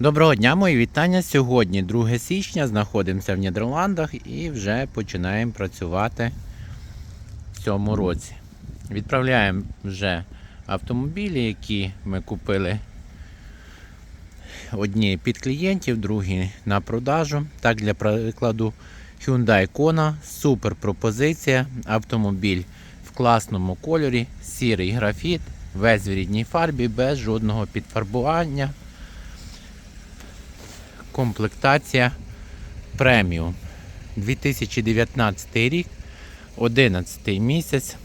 Доброго дня, мої вітання. Сьогодні 2 січня, знаходимося в Нідерландах і вже починаємо працювати в цьому році. Відправляємо вже автомобілі, які ми купили одні під клієнтів, другі на продажу. Так, для прикладу, Hyundai Kona, супер пропозиція. Автомобіль в класному кольорі, сірий графіт, весь в рідній фарбі, без жодного підфарбування комплектація преміум. 2019 рік, 11 місяць.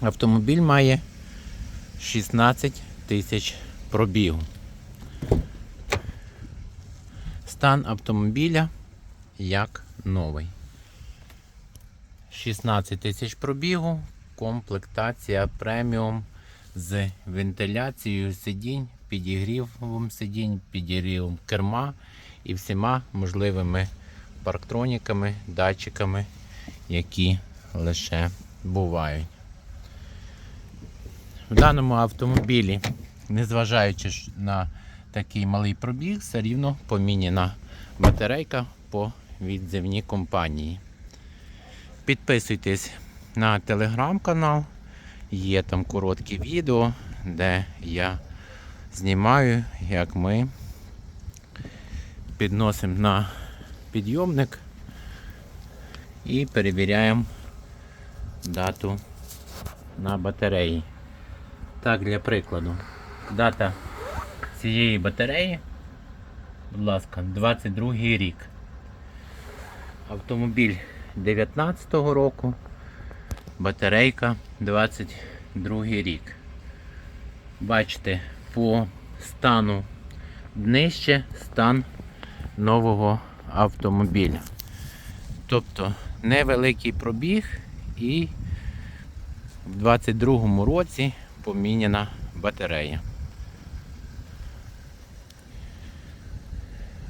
Автомобіль має 16 тисяч пробігу. Стан автомобіля як новий. 16 тисяч пробігу, комплектація преміум з вентиляцією сидінь, підігрівом сидінь, підігрівом керма і всіма можливими парктроніками, датчиками, які лише бувають. В даному автомобілі, незважаючи на такий малий пробіг, все рівно поміняна батарейка по відзивній компанії. Підписуйтесь на телеграм-канал, є там короткі відео, де я знімаю, як ми підносимо на підйомник і перевіряємо дату на батареї. Так, для прикладу, дата цієї батареї, будь ласка, 22 рік. Автомобіль 19-го року, батарейка 22 рік. Бачите, по стану нижче стан нового автомобіля. Тобто невеликий пробіг і в 22-му році поміняна батарея.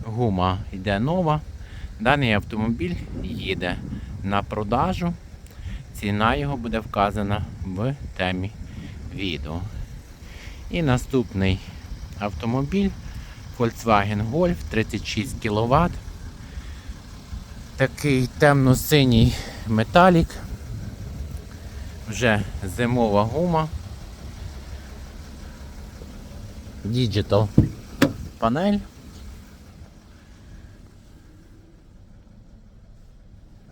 Гума йде нова. Даний автомобіль їде на продажу. Ціна його буде вказана в темі відео. І наступний автомобіль Volkswagen Golf 36 кВт. Такий темно-синій металік. Вже зимова гума. Digital панель.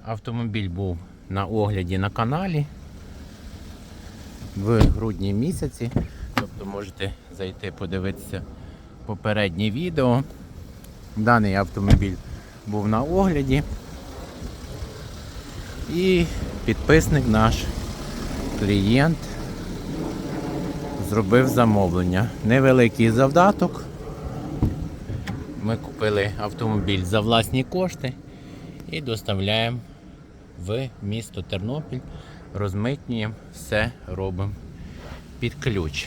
Автомобіль був на огляді на каналі в грудні місяці. Тобто можете зайти подивитися попереднє відео. Даний автомобіль був на огляді. І підписник наш клієнт зробив замовлення. Невеликий завдаток. Ми купили автомобіль за власні кошти і доставляємо в місто Тернопіль, розмитнюємо, все робимо під ключ.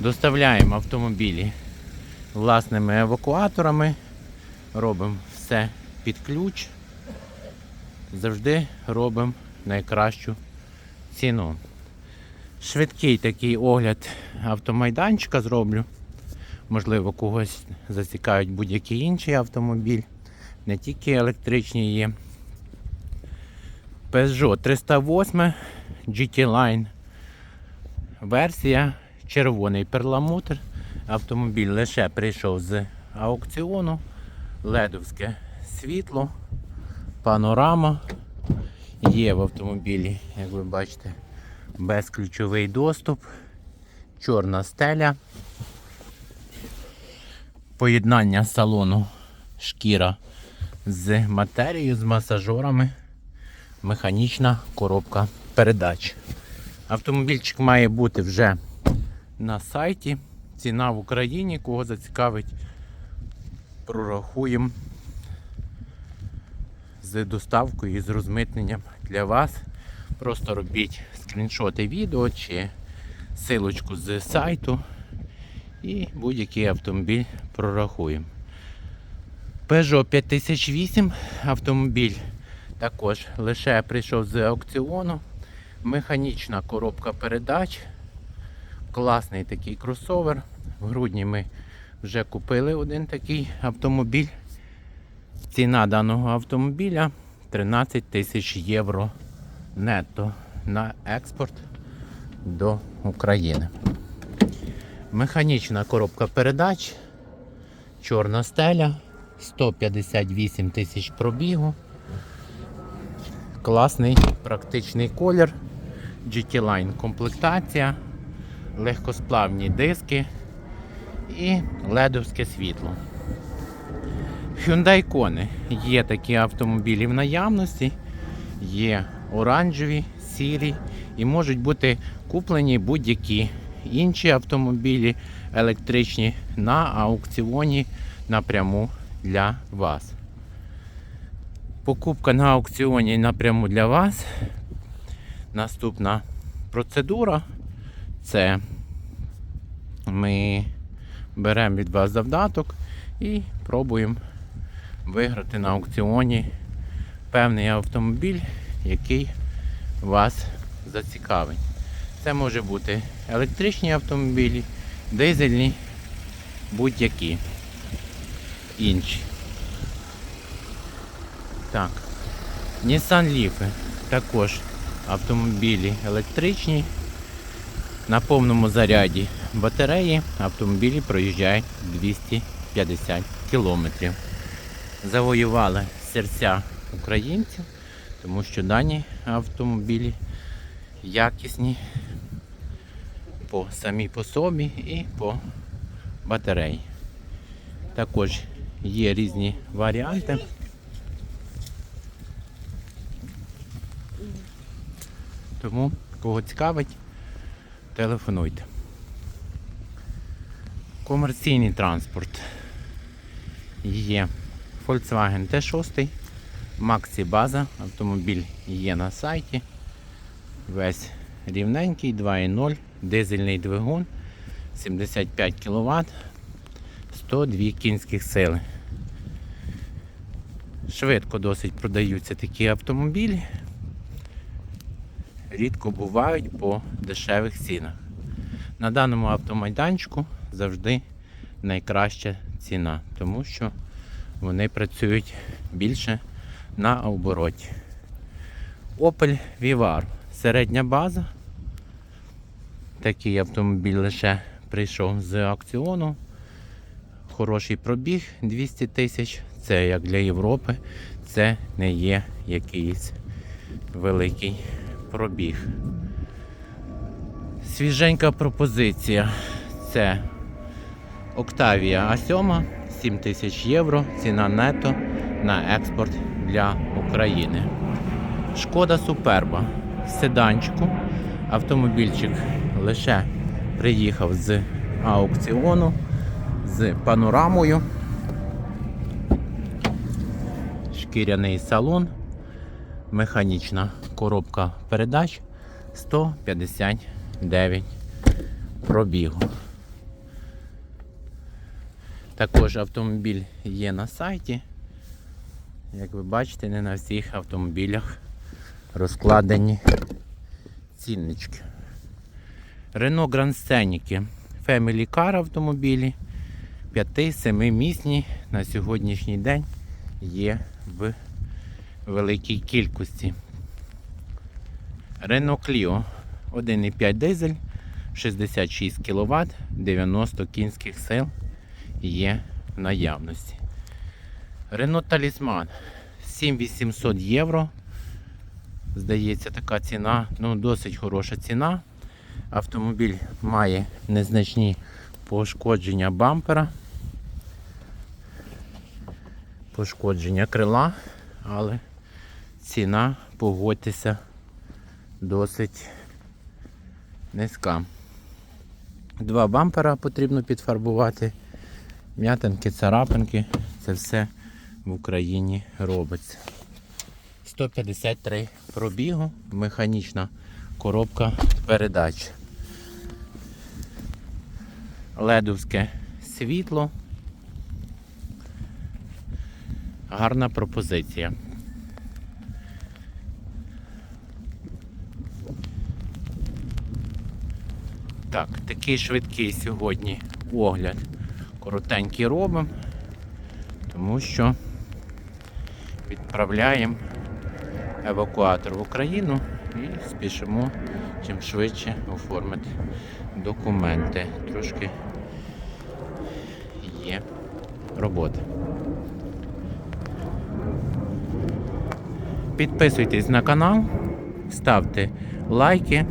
Доставляємо автомобілі власними евакуаторами, робимо все під ключ. Завжди робимо найкращу ціну. Швидкий такий огляд автомайданчика зроблю. Можливо, когось зацікавить будь-який інший автомобіль. Не тільки електричні є. Peugeot 308 GT Line. Версія червоний перламутр. Автомобіль лише прийшов з аукціону. Ледовське світло, панорама. Є в автомобілі, як ви бачите, безключовий доступ, чорна стеля, поєднання салону шкіра з матерією, з масажорами, механічна коробка передач. Автомобільчик має бути вже на сайті. Ціна в Україні, кого зацікавить, прорахуємо з доставкою і з розмитненням для вас. Просто робіть скріншоти відео чи силочку з сайту і будь-який автомобіль прорахуємо. Peugeot 5008 автомобіль також лише прийшов з аукціону. Механічна коробка передач. Класний такий кросовер. В грудні ми вже купили один такий автомобіль. Ціна даного автомобіля 13 тисяч євро нетто на експорт до України. Механічна коробка передач, чорна стеля, 158 тисяч пробігу. Класний практичний колір, GT-Line комплектація, легкосплавні диски і ледовське світло. Hyundai Kona. Є такі автомобілі в наявності, є оранжеві, сірі і можуть бути куплені будь-які інші автомобілі електричні на аукціоні напряму для вас. Покупка на аукціоні напряму для вас. Наступна процедура це ми беремо від вас завдаток і пробуємо виграти на аукціоні певний автомобіль, який вас зацікавить. Це може бути електричні автомобілі, дизельні, будь-які інші. Так. Nissan Leaf також автомобілі електричні. На повному заряді батареї автомобілі проїжджають 250 кілометрів. Завоювали серця українців, тому що дані автомобілі якісні по самій по собі і по батареї. Також є різні варіанти. Тому, кого цікавить, телефонуйте. Комерційний транспорт. Є Volkswagen T6, Maxi База, автомобіль є на сайті. Весь рівненький, 2.0, дизельний двигун, 75 кВт, 102 кінських сили. Швидко досить продаються такі автомобілі. Рідко бувають по дешевих цінах. На даному автомайданчику завжди найкраща ціна, тому що вони працюють більше на обороті. Opel Vivaro. Середня база. Такий автомобіль лише прийшов з аукціону. Хороший пробіг 200 тисяч. Це як для Європи, це не є якийсь великий пробіг. Свіженька пропозиція. Це Octavia A7, 7 тисяч євро, ціна нето на експорт для України. Шкода Суперба седанчику. Автомобільчик лише приїхав з аукціону з панорамою. Шкіряний салон, механічна коробка передач 159 пробігу. Також автомобіль є на сайті. Як ви бачите, не на всіх автомобілях розкладені ціннички. Renault Grand Scenic Family Car автомобілі 5-7 місні на сьогоднішній день є в великій кількості. Renault Clio 1,5 дизель, 66 кВт, 90 кінських сил є в наявності. Renault Talisman 7800 євро. Здається, така ціна, ну досить хороша ціна. Автомобіль має незначні пошкодження бампера, пошкодження крила, але ціна, погодьтеся, досить низька. Два бампера потрібно підфарбувати, м'ятинки, царапинки, це все в Україні робиться. 153 пробігу, механічна коробка передач. Ледовське світло. Гарна пропозиція. Так, такий швидкий сьогодні огляд коротенький робимо, тому що відправляємо евакуатор в Україну і спішимо чим швидше оформити документи. Трошки є робота. Підписуйтесь на канал, ставте лайки.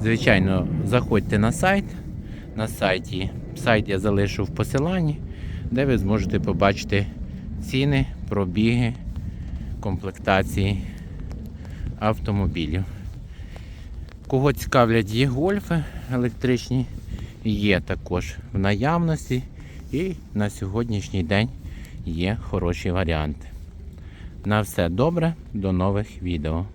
Звичайно, заходьте на сайт. На сайті сайт я залишу в посиланні, де ви зможете побачити ціни, пробіги, комплектації автомобілів. Кого цікавлять є гольфи електричні, є також в наявності і на сьогоднішній день є хороші варіанти. На все добре, до нових відео.